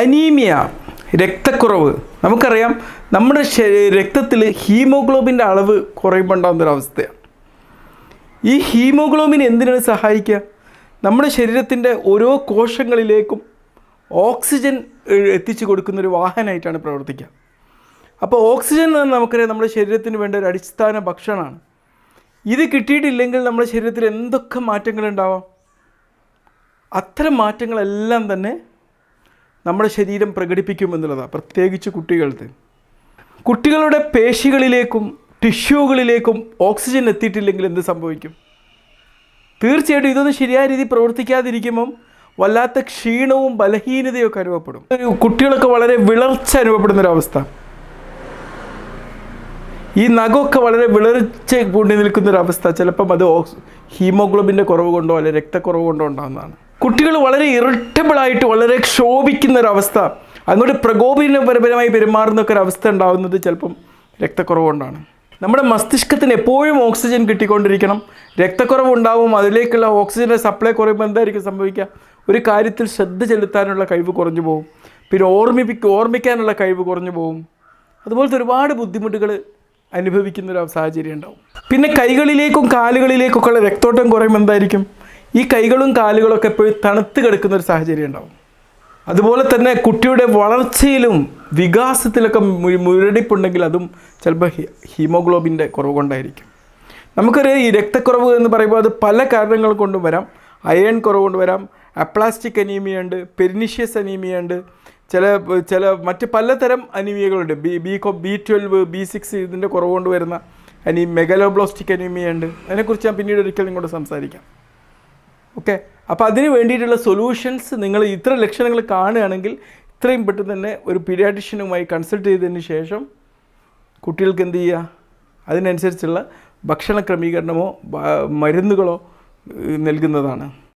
Anaemia രക്തക്കുറവ്. നമുക്കറിയാം നമ്മുടെ രക്തത്തിൽ ഹീമോഗ്ലോബിന്റെ അളവ് കുറയുമ്പോൾ ഉണ്ടാകുന്നൊരവസ്ഥയാണ് ഈ ഹീമോഗ്ലോബിൻ എന്തിനാണ് സഹായിക്കുക? നമ്മുടെ ശരീരത്തിന്റെ ഓരോ കോശങ്ങളിലേക്കും ഓക്സിജൻ എത്തിച്ചു കൊടുക്കുന്നൊരു വാഹനമായിട്ടാണ് പ്രവർത്തിക്കുക. അപ്പോൾ ഓക്സിജൻ എന്ന് നമുക്കറിയാം നമ്മുടെ ശരീരത്തിന് വേണ്ട ഒരു അടിസ്ഥാന ഭക്ഷണമാണ്. ഇത് കിട്ടിയിട്ടില്ലെങ്കിൽ നമ്മുടെ ശരീരത്തിൽ എന്തൊക്കെ മാറ്റങ്ങളുണ്ടാവാം? അത്തരം മാറ്റങ്ങളെല്ലാം തന്നെ നമ്മുടെ ശരീരം പ്രകടിപ്പിക്കുമെന്നുള്ളതാണ് പ്രത്യേകിച്ച് കുട്ടികൾക്ക്. കുട്ടികളുടെ പേശികളിലേക്കും ടിഷ്യൂകളിലേക്കും ഓക്സിജൻ എത്തിയിട്ടില്ലെങ്കിൽ എന്ത് സംഭവിക്കും? തീർച്ചയായിട്ടും ഇതൊന്നും ശരിയായ രീതിയിൽ പ്രവർത്തിക്കാതിരിക്കുമ്പം വല്ലാത്ത ക്ഷീണവും ബലഹീനതയൊക്കെ അനുഭവപ്പെടും. കുട്ടികളൊക്കെ വളരെ വിളർച്ച അനുഭവപ്പെടുന്ന അനുഭവപ്പെടുന്നൊരവസ്ഥ. ഈ നഖമൊക്കെ വളരെ വിളർച്ച കൂടി നിൽക്കുന്നൊരവസ്ഥ. ചിലപ്പം അത് ഓക്സ് ഹീമോഗ്ലോബിന്റെ കുറവ് കൊണ്ടോ അല്ലെങ്കിൽ രക്തക്കുറവ് കൊണ്ടോ ഉണ്ടാകുന്നതാണ് കുട്ടികൾ വളരെ ഇറിറ്റബിളായിട്ട് വളരെ ക്ഷോഭിക്കുന്ന ഒരവസ്ഥ അങ്ങോട്ട് പ്രകോപനപരപരമായി പെരുമാറുന്നൊക്കെ ഒരു അവസ്ഥ ഉണ്ടാകുന്നത് ചിലപ്പം രക്തക്കുറവുകൊണ്ടാണ്. നമ്മുടെ മസ്തിഷ്കത്തിന് എപ്പോഴും ഓക്സിജൻ കിട്ടിക്കൊണ്ടിരിക്കണം. രക്തക്കുറവ് ഉണ്ടാവും അതിലേക്കുള്ള ഓക്സിജന്റെ സപ്ലൈ കുറയുമ്പോൾ എന്തായിരിക്കും സംഭവിക്കുക? ഒരു കാര്യത്തിൽ ശ്രദ്ധ ചെലുത്താനുള്ള കഴിവ് കുറഞ്ഞു പോകും. പിന്നെ ഓർമ്മിപ്പിക്ക ഓർമ്മിക്കാനുള്ള കഴിവ് കുറഞ്ഞു പോകും. അതുപോലത്തെ ഒരുപാട് ബുദ്ധിമുട്ടുകൾ അനുഭവിക്കുന്ന ഒരു സാഹചര്യം ഉണ്ടാവും. പിന്നെ കൈകളിലേക്കും കാലുകളിലേക്കൊക്കെ ഉള്ള രക്തോട്ടം കുറയുമ്പോൾ എന്തായിരിക്കും? ഈ കൈകളും കാലുകളൊക്കെ എപ്പോഴും തണുത്ത് കിടക്കുന്ന ഒരു സാഹചര്യം ഉണ്ടാവും. അതുപോലെ തന്നെ കുട്ടിയുടെ വളർച്ചയിലും വികാസത്തിലൊക്കെ മുരടിപ്പുണ്ടെങ്കിൽ അതും ചിലപ്പോൾ ഹീമോഗ്ലോബിന്റെ കുറവ് കൊണ്ടായിരിക്കും. നമുക്കറിയാം ഈ രക്തക്കുറവ് എന്ന് പറയുമ്പോൾ അത് പല കാരണങ്ങൾ കൊണ്ടും വരാം. അയൺ കുറവ് കൊണ്ട് വരാം. അപ്ലാസ്റ്റിക് അനീമിയ ഉണ്ട്. പെരിനിഷ്യസ് അനീമിയ ഉണ്ട്. ചില ചില മറ്റ് പലതരം അനീമിയകളുണ്ട്. ബി ബി കോ ബി ട്വൽവ് ബി സിക്സ് ഇതിന്റെ കുറവ് കൊണ്ട് വരുന്ന അനീ മെഗലോബ്ലോസ്റ്റിക് അനീമിയ ഉണ്ട്. അതിനെക്കുറിച്ച് ഞാൻ പിന്നീട് ഒരിക്കൽ നിങ്ങളോട് സംസാരിക്കാം. ഓക്കെ അപ്പോൾ അതിന് വേണ്ടിയിട്ടുള്ള സൊല്യൂഷൻസ് നിങ്ങൾ ഇത്ര ലക്ഷണങ്ങൾ കാണുകയാണെങ്കിൽ ഇത്രയും പെട്ടെന്ന് തന്നെ ഒരു പീഡിയാട്രിഷ്യനുമായി കൺസൾട്ട് ചെയ്തതിന് ശേഷം കുട്ടികൾക്ക് എന്ത് ചെയ്യുക? അതിനനുസരിച്ചുള്ള ഭക്ഷണ ക്രമീകരണമോ മരുന്നുകളോ നൽകുന്നതാണ്.